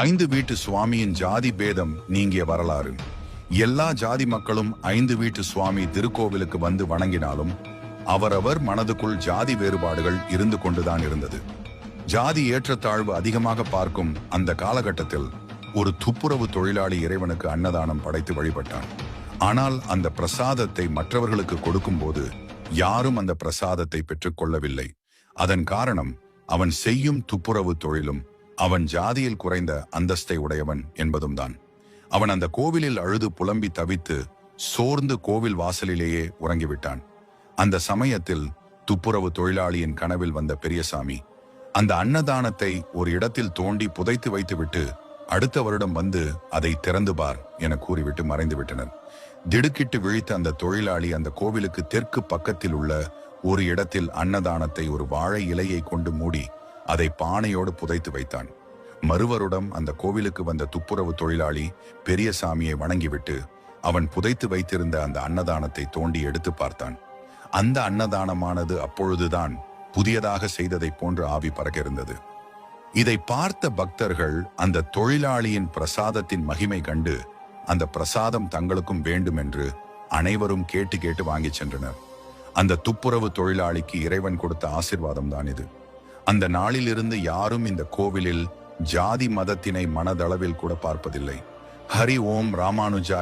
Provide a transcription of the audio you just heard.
ஐந்து வீட்டு சுவாமியின் ஜாதி பேதம் நீங்கிய வரலாறு. எல்லா ஜாதி மக்களும் ஐந்து வீட்டு சுவாமி திருக்கோவிலுக்கு வந்து வணங்கினாலும் அவரவர் மனதுக்குள் ஜாதி வேறுபாடுகள் இருந்து கொண்டுதான் இருந்தது. ஜாதி ஏற்றத்தாழ்வு அதிகமாக பார்க்கும் அந்த காலகட்டத்தில் ஒரு துப்புரவு தொழிலாளி இறைவனுக்கு அன்னதானம் படைத்து வழிபட்டான். ஆனால் அந்த பிரசாதத்தை மற்றவர்களுக்கு கொடுக்கும்போது யாரும் அந்த பிரசாதத்தை பெற்றுக்கொள்ளவில்லை அதன் காரணம் அவன் செய்யும் துப்புரவு தொழிலும் அவன் ஜாதியில் குறைந்த அந்தஸ்தை உடையவன் என்பதும் தான். அவன் அந்த கோவிலில் அழுது புலம்பி தவித்து சோர்ந்து கோவில் வாசலிலேயே உறங்கிவிட்டான். அந்த சமயத்தில் துப்புரவு தொழிலாளியின் கனவில் வந்த பெரியசாமி அந்த அன்னதானத்தை ஒரு இடத்தில் தோண்டி புதைத்து வைத்துவிட்டு அடுத்த வருடம் வந்து அதை திறந்து பார் என கூறிவிட்டு மறைந்துவிட்டனர். திடுக்கிட்டு விழித்த அந்த தொழிலாளி அந்த கோவிலுக்கு தெற்கு பக்கத்தில் உள்ள ஒரு இடத்தில் அன்னதானத்தை ஒரு வாழை இலையை கொண்டு மூடி அதை பானையோடு புதைத்து வைத்தான். மறுவருடம் அந்த கோவிலுக்கு வந்த துப்புரவு தொழிலாளி பெரியசாமியை வணங்கிவிட்டு அவன் புதைத்து வைத்திருந்த அந்த அன்னதானத்தை தோண்டி எடுத்து பார்த்தான். அந்த அன்னதானமானது அப்பொழுதுதான் புதியதாக செய்ததைப் போன்று ஆவி பறக்க இருந்தது இதை பார்த்த பக்தர்கள் அந்த தொழிலாளியின் பிரசாதத்தின் மகிமை கண்டு அந்த பிரசாதம் தங்களுக்கும் வேண்டும் என்று அனைவரும் கேட்டு கேட்டு வாங்கிச் சென்றனர். அந்த துப்புரவு தொழிலாளிக்கு இறைவன் கொடுத்த ஆசிர்வாதம் தான் இது. அந்த நாளிலிருந்து யாரும் இந்த கோவிலில் ஜாதி மதத்தினை மனதளவில் கூட பார்ப்பதில்லை. ஹரி ஓம் ராமானுஜா